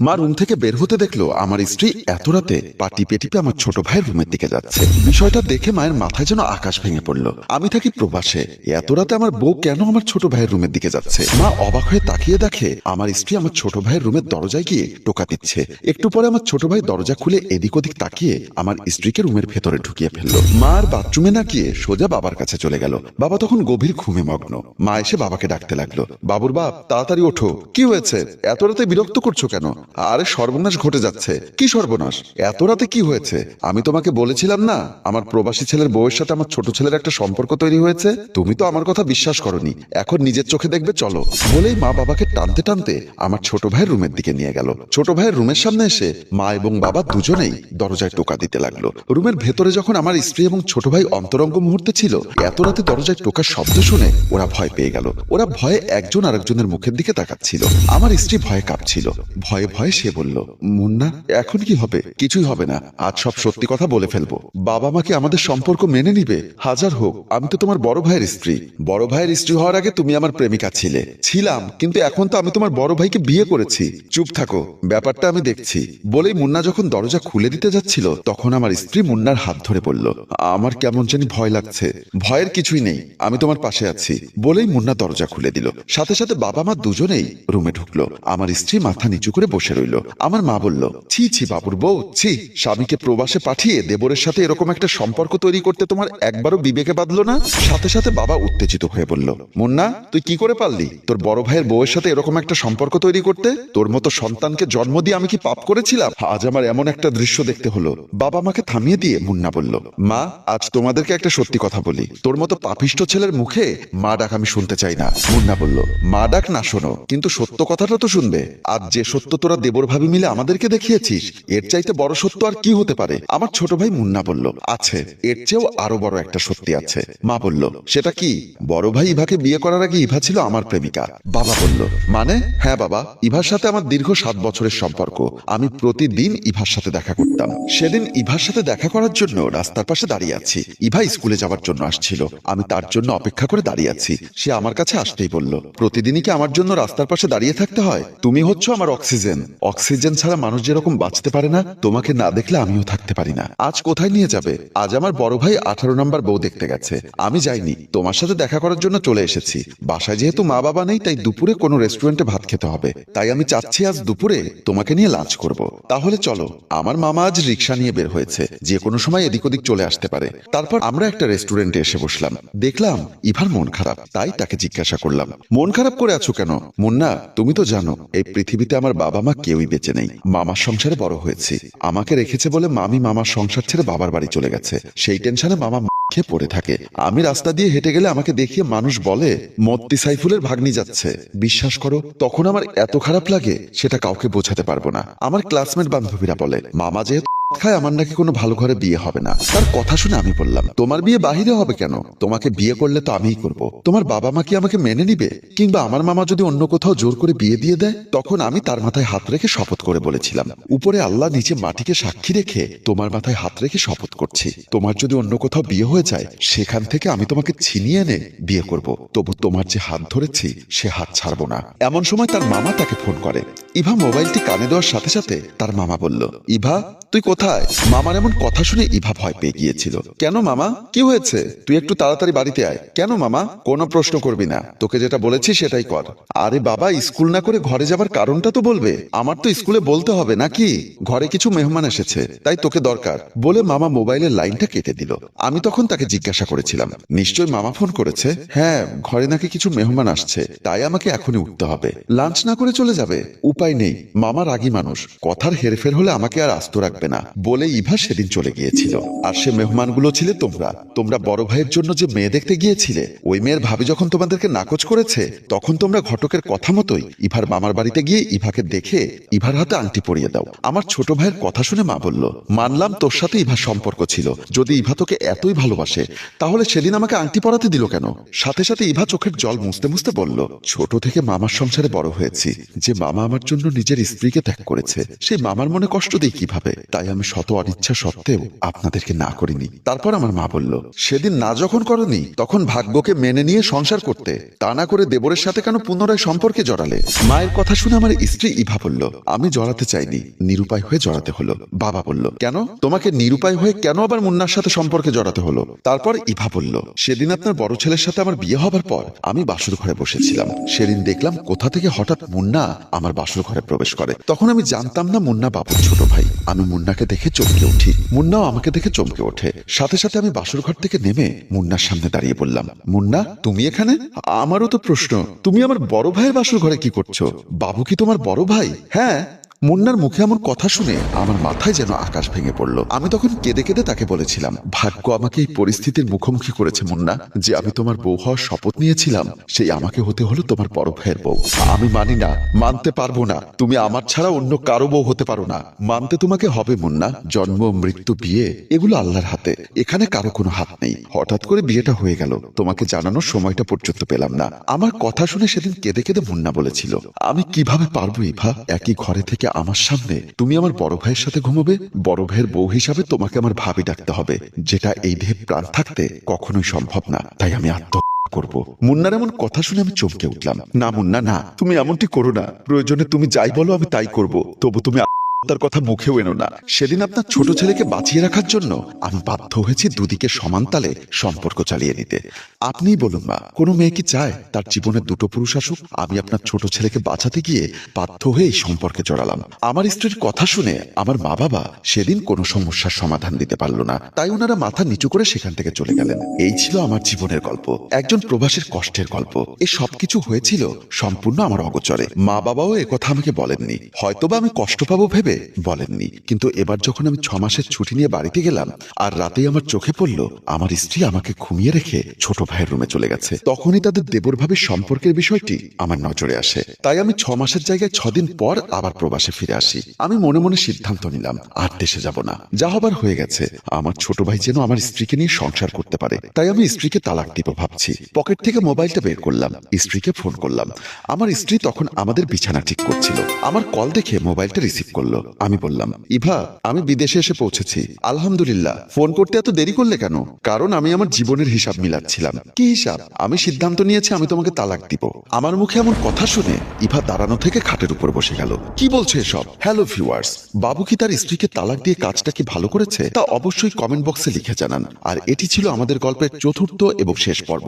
মা রুম থেকে বের হতে দেখল আমার স্ত্রী এত রাতে পাটি টিপে টিপে আমার ছোট ভাইয়ের রুমের দিকে যাচ্ছে। বিষয়টা দেখে মায়ের মাথায় যেন আকাশ ভেঙে পড়ল। আমি থাকি প্রবাসে। এত রাতে আমার বউ কেন আমার ছোট ভাইয়ের রুমের দিকে যাচ্ছে? মা অবাক হয়ে তাকিয়ে দেখে আমার স্ত্রী আমার ছোট ভাইয়ের রুমের দরজায় গিয়ে টোকা দিচ্ছে। একটু পরে আমার ছোট ভাই দরজা খুলে এদিক ওদিক তাকিয়ে আমার স্ত্রীকে রুমের ভেতরে ঢুকিয়ে ফেলল। মা আর বাথরুমে না গিয়ে সোজা বাবার কাছে চলে গেল। বাবা তখন গভীর ঘুমে মগ্ন। মা এসে বাবাকে ডাকতে লাগল। বাবুর বাপ, তাড়াতাড়ি ওঠো। কি হয়েছে? এত রাতে বিরক্ত করছ কেন? আরে সর্বনাশ ঘটে যাচ্ছে। কি সর্বনাশ? এত রাতে কি হয়েছে? আমি তোমাকে বলেছিলাম না, আমার প্রবাসী ছেলের বউয়ের সাথে আমার ছোট ছেলের একটা সম্পর্ক তৈরি হয়েছে? তুমি তো আমার কথা বিশ্বাস করনি। এখন নিজের চোখে দেখবে, চলো। বলেই মা বাবাকে টানতে টানতে আমার ছোট ভাইয়ের রুমের দিকে নিয়ে গেল। ছোট ভাইয়ের রুমের সামনে এসে মা এবং বাবা দুজনেই দরজায় টোকা দিতে লাগল। রুমের ভেতরে যখন আমার স্ত্রী এবং ছোট ভাই অন্তরঙ্গ মুহূর্তে ছিল, এত রাতে দরজায় টোকার শব্দ শুনে ওরা ভয় পেয়ে গেল। ওরা ভয়ে একজন আরেকজনের মুখের দিকে তাকাচ্ছিল। আমার স্ত্রী ভয়ে কাঁপছিল। ভয়ে ভয়ে সে বলল, মুন্না, এখন কি হবে? কিছুই হবে না। আজ সব সত্যি কথা বলে ফেলব। বাবা মা কি আমাদের সম্পর্ক মেনে নিবে? হাজার হোক, আমি তো তোমার বড় ভাইয়ের স্ত্রী। বড় ভাইয়ের স্ত্রী হওয়ার আগে তুমি আমার প্রেমিকা ছিলে। ছিলাম, কিন্তু এখন তো আমি তোমার বড় ভাইকে বিয়ে করেছি। চুপ থাকো, ব্যাপারটা আমি দেখছি। বলেই মুন্না যখন দরজা খুলে দিতে যাচ্ছিল, তখন আমার স্ত্রী মুন্নার হাত ধরে বলল, আমার কেমন জানি ভয় লাগছে। ভয়ের কিছুই নেই, আমি তোমার পাশে আছি। বলেই মুন্না দরজা খুলে দিল। সাথে সাথে বাবা মা দুজনেই রুমে ঢুকলো। আমার স্ত্রী মাথা নিচু করে বসে রইল। আমার মা বলল, ছি ছি, বাবুর বউ, ছি, স্বামীকে প্রবাসে পাঠিয়ে দেবরের সাথে এরকম একটা সম্পর্ক তৈরি করতে তোমার একবারও বিবেকে বাঁধলো না? সাথে সাথে বাবা উত্তেজিত হয়ে বলল, মুন্না, তুই কি করে পারলি? তোর বড় ভাইয়ের বউয়ের সাথে এরকম একটা সম্পর্ক তৈরি করতে? তোর মতো সন্তানকে জন্ম দিয়ে আমি কি পাপ করেছিলাম? আজ আমার এমন একটা দৃশ্য দেখতে হলো। বাবা মাকে থামিয়ে দিয়ে মুন্না বলল, মা, আজ তোমাদেরকে একটা সত্যি কথা বলি। তোর মতো পাপিষ্ট ছেলের মুখে মা ডাক আমি শুনতে চাই না। মুন্না বলল, মা ডাক না শোনো, কিন্তু সত্য কথাটা তো শুনবে। আজ যে সত্য তোরা দেবর ভাবি মিলে আমাদেরকে দেখিয়েছিস। এর চাইতে বড় সত্য আর কি হতে পারে? আমার ছোট ভাই মুন্না বলল, আছে, এর চেয়েও আরও বড় একটা সত্যি আছে। মা বলল, সেটা কি? বড় ভাই ইভাকে বিয়ে করার আগে ইভা ছিল আমার প্রেমিকা। বাবা বলল মানে? হ্যাঁ বাবা, ইভার সাথে আমার দীর্ঘ সাত বছরের সম্পর্ক। আমি প্রতিদিন ইভার সাথে দেখা করতাম। সেদিন ইভার সাথে দেখা করার জন্য রাস্তার পাশে দাঁড়িয়ে আছি। ইভা স্কুলে যাওয়ার জন্য আসছিল। আমি তার জন্য অপেক্ষা করে দাঁড়িয়ে আছি। সে আমার কাছে আসতেই বলল, প্রতিদিনই কি আমার জন্য রাস্তার পাশে দাঁড়িয়ে থাকতে হয়? তুমি হচ্ছ আমার অক্সিজেন। অক্সিজেন ছাড়া মানুষ যেরকম বাঁচতে পারে না, তোমাকে না দেখলে আমিও থাকতে পারি না। আজ কোথায় নিয়ে যাবে? আজ আমার বড় ভাই আঠারো নম্বর বউ দেখতে গেছে। আমি যাইনি, তোমার সাথে দেখা করার জন্য চলে এসেছি। বাসায় যেহেতু মা বাবা নেই, তাই দুপুরে কোনো রেস্টুরেন্টে ভাত খেতে হবে। তাই আমি চাচ্ছি আজ দুপুরে তোমাকে নিয়ে লাঞ্চ করব। তাহলে চলো, আমার মামা আজ রিক্সা নিয়ে বের হয়েছে। যে কোনো সময় এদিক ওদিক চলে আসতে পারে। তারপর আমরা একটা রেস্টুরেন্টে এসে বসলাম। দেখলাম, ইভার মন খারাপ, তাই তাকে জিজ্ঞাসা করলাম। মন খারাপ করে আছো কেন? মুন্না, তুমি তো জানো, এই পৃথিবীতে আমার বাবা মা কেউই বেঁচে নেই। মামার সংসারে বড় হয়েছি। আমাকে রেখেছে বলে মামি মামার সংসার ছেড়ে বাবার বাড়ি চলে গেছে। সেই টেনশনে মামা খেয়ে পড়ে থাকে। আমি রাস্তা দিয়ে হেঁটে গেলে আমাকে দেখিয়ে মানুষ বলে মত্তি সাইফুলের ভাগ্নি যাচ্ছে। বিশ্বাস করো, তখন আমার এত খারাপ লাগে, সেটা কাউকে বোঝাতে পারব না। আমার ক্লাসমেট বান্ধবীরা বলে, মামা যেহেতু খায় আমার নাকি কোনো ভালো ঘরে বিয়ে হবে না। তার কথা শুনে আমি বললাম, তোমার বিয়ে বাহিরে হবে কেন? তোমাকে বিয়ে করলে তো আমিই করব। তোমার বাবা মা কি আমাকে মেনে নিবে? কিংবা আমার মামা যদি অন্য কোথাও জোর করে বিয়ে দিয়ে দেয়? তখন আমি তার মাথায় হাত রেখে শপথ করে বলেছিলাম, উপরে আল্লাহ নিচে মাটিকে সাক্ষী রেখে তোমার মাথায় হাত রেখে শপথ করছি। তোমার যদি অন্য কোথাও বিয়ে হয়ে যায়, সেখান থেকে আমি তোমাকে ছিনিয়ে এনে বিয়ে করব। তবু তোমার যে হাত ধরেছি, সে হাত ছাড়বো না। এমন সময় তার মামা তাকে ফোন করে। ইভা মোবাইলটি কানে দেওয়ার সাথে সাথে তার মামা বলল, ইভা, তুই কোথায় মামার এমন কথা শুনে ইভা ভয় পেয়ে গিয়েছিল। কেন মামা? কি হয়েছে? তুই একটু তাড়াতাড়ি বাড়িতে আয়। কেন মামা? কোনো প্রশ্ন করবি না। তোকে যেটা বলেছি সেটাই কর। আরে বাবা, স্কুল না করে ঘরে যাবার কারণটা তো বলবে। আমার তো স্কুলে বলতে হবে নাকি? ঘরে কিছু মেহমান এসেছে, তাই তোকে দরকার। বলে মামা মোবাইলের লাইনটা কেটে দিল। আমি তখন তাকে জিজ্ঞাসা করেছিলাম নিশ্চয় মামা ফোন করেছে? হ্যাঁ ঘরে নাকি কিছু মেহমান আসছে, তাই আমাকে এখনই উঠতে হবে। লাঞ্চ না করে চলে যাবে? উপায় নেই, মামা রাগী মানুষ। কথার হেরফের হলে আমাকে আর আস্ত রাখবে না। বলে ইভা সেদিন চলে গিয়েছিল। আর সে মেহমানগুলো ছিলে তোমরা। তোমরা বড় ভাইয়ের জন্য যে মেয়ে দেখতে গিয়েছিলে, ওই মেয়ের ভাবি যখন তোমাদেরকে নাকচ করেছে, তখন তোমরা ঘটকের কথা মতোই ইভার মামার বাড়িতে গিয়ে ইভাকে দেখে ইভার হাতে আংটি পরিয়ে দাও। আমার ছোট ভাইয়ের কথা শুনে মা বলল, মানলাম তোর সাথে ইভার সম্পর্ক ছিল। যদি ইভা তোকে এতই ভালোবাসে, তাহলে সেদিন আমাকে আংটি পরাতে দিল কেন? সাথে সাথে ইভা চোখের জল মুছতে মুছতে বলল, ছোট থেকে মামার সংসারে বড় হয়েছি। যে মামা আমার জন্য নিজের স্ত্রীকে ত্যাগ করেছে সেই মামার মনে কষ্ট দিই কীভাবে? তাই আমি শত অনিচ্ছা সত্ত্বেও আপনাদেরকে না করিনি। তারপর আমার মা বলল, সেদিন না যখন করনি, তখন ভাগ্যকে মেনে নিয়ে সংসার করতে। তা না করে দেবরের সাথে কেন পুনরায় সম্পর্কে জড়ালে? মায়ের কথা শুনে আমার স্ত্রী ইভা বলল, আমি জড়াতে চাইনি, নিরুপায় হয়ে জড়াতে হলো। বাবা বলল, কেন? তোমাকে নিরুপায় হয়ে কেন আবার মুন্নার সাথে সম্পর্কে জড়াতে হলো? তারপর ইভা বলল, সেদিন আপনার বড় ছেলের সাথে আমার বিয়ে হবার পর আমি বাসর ঘরে বসেছিলাম। সেদিন দেখলাম কোথা থেকে হঠাৎ মুন্না আমার বাসর ঘরে প্রবেশ করে। তখন আমি জানতাম না মুন্না বাবুর ছোট ভাই। আমি মুন্নাকে দেখে চমকে উঠি। মুন্নাও আমাকে দেখে চমকে ওঠে। সাথে সাথে আমি বাসর ঘর থেকে নেমে মুন্নার সামনে দাঁড়িয়ে বললাম, মুন্না, তুমি এখানে? আমারও তো প্রশ্ন, তুমি আমার বড় ভাইয়ের বাসর ঘরে কি করছ? বাবু কি তোমার বড় ভাই? হ্যাঁ মুন্নার মুখে এমন কথা শুনে আমার মাথায় যেন আকাশ ভেঙে পড়ল। আমি তখন কেঁদে কেঁদে তাকে বলেছিলাম, ভাগ্য আমাকে এই পরিস্থিতির মুখোমুখি করেছে, মুন্না। যে আমি তোমার বউ হওয়ার শপথ নিয়েছিলাম, সেই আমাকে হতে হলো তোমার বড় ভাইয়ের বউ। আমি মানি না, মানতে পারব না। তুমি আমার ছাড়া অন্য কারও বউ হতে পারো না। মানতে তোমাকে হবে, মুন্না। জন্ম, মৃত্যু, বিয়ে, এগুলো আল্লাহর হাতে। এখানে কারও কোনো হাত নেই। হঠাৎ করে বিয়েটা হয়ে গেল। তোমাকে জানানোর সময়টা পর্যন্ত পেলাম না। আমার কথা শুনে সেদিন কেঁদে কেঁদে মুন্না বলেছিল, আমি কীভাবে পারব, ইভা? একই ঘরে থেকে আমার সামনে। তুমি আমার বড় ভাইয়ের সাথে ঘুমোবে? বড় ভাইয়ের বউ হিসাবে তোমাকে আমার ভাবি ডাকতে হবে। যেটা এই দেহে প্রাণ থাকতে কখনোই সম্ভব না। তাই আমি আত্ম করব। মুন্নার এমন কথা শুনে আমি চমকে উঠলাম। না মুন্না, না। তুমি এমনটি করো না। প্রয়োজনে তুমি যাই বলো, আমি তাই করব। তবু তুমি তার কথা মুখেও এনো না। সেদিন আপনার ছোট ছেলেকে বাঁচিয়ে রাখার জন্য আমি বাধ্য হয়েছি দুদিকে সমান তালে সম্পর্ক চালিয়ে নিতে। আপনিই বলুন মা, কোনো মেয়ে কি চায় তার জীবনে দুটো পুরুষ আসুক? আমি আপনার ছোট ছেলেকে বাঁচাতে গিয়ে বাধ্য হয়ে এই সম্পর্কে জড়ালাম আমার স্ত্রীর কথা শুনে আমার মা বাবা সেদিন কোনো সমস্যার সমাধান দিতে পারল না। তাই ওনারা মাথা নিচু করে সেখান থেকে চলে গেলেন। এই ছিল আমার জীবনের গল্প। একজন প্রবাসীর কষ্টের গল্প। এই সবকিছু হয়েছিল সম্পূর্ণ আমার অগোচরে। মা বাবাও কথা আমাকে বলেননি। হয়তোবা আমি কষ্ট পাবো ভেবে বলেননি। কিন্তু এবার যখন আমি ছ মাসের ছুটি নিয়ে বাড়িতে গেলাম, আর রাতেই আমার চোখে পড়ল, আমার স্ত্রী আমাকে ঘুমিয়ে রেখে ছোট ভাইয়ের রুমে চলে গেছে। তখনই তাদের দেবর ভাবে সম্পর্কের বিষয়টি আমার নজরে আসে। তাই আমি ছ মাসের জায়গায় ছদিন পর আবার প্রবাসে ফিরে আসি। আমি মনে মনে সিদ্ধান্ত নিলাম, আর দেশে যাব না। যা হবার হয়ে গেছে, আমার ছোট ভাই যেন আমার স্ত্রীকে নিয়ে সংসার করতে পারে। তাই আমি স্ত্রীকে তালাক দিব ভাবছি। পকেট থেকে মোবাইলটা বের করলাম, স্ত্রীকে ফোন করলাম। আমার স্ত্রী তখন আমাদের বিছানা ঠিক করছিল। আমার কল দেখে মোবাইলটা রিসিভ করল। আমি বললাম, ইভা, আমি বিদেশে এসে পৌঁছেছি। আলহামদুলিল্লাহ। ফোন করতে এত দেরি করলে কেন? কারণ আমি আমার জীবনের হিসাব মিলাচ্ছিলাম। কি হিসাব? আমি সিদ্ধান্ত নিয়েছি আমি তোমাকে তালাক দিব। আমার মুখে এমন কথা শুনে ইভা দাঁড়ানো থেকে খাটের উপর বসে গেল। কি বলছে এসব? হ্যালো ভিউয়ার্স বাবু কি তার স্ত্রীকে তালাক দিয়ে কাজটা কি ভালো করেছে? তা অবশ্যই কমেন্ট বক্সে লিখে জানান। আর এটি ছিল আমাদের গল্পের চতুর্থ এবং শেষ পর্ব।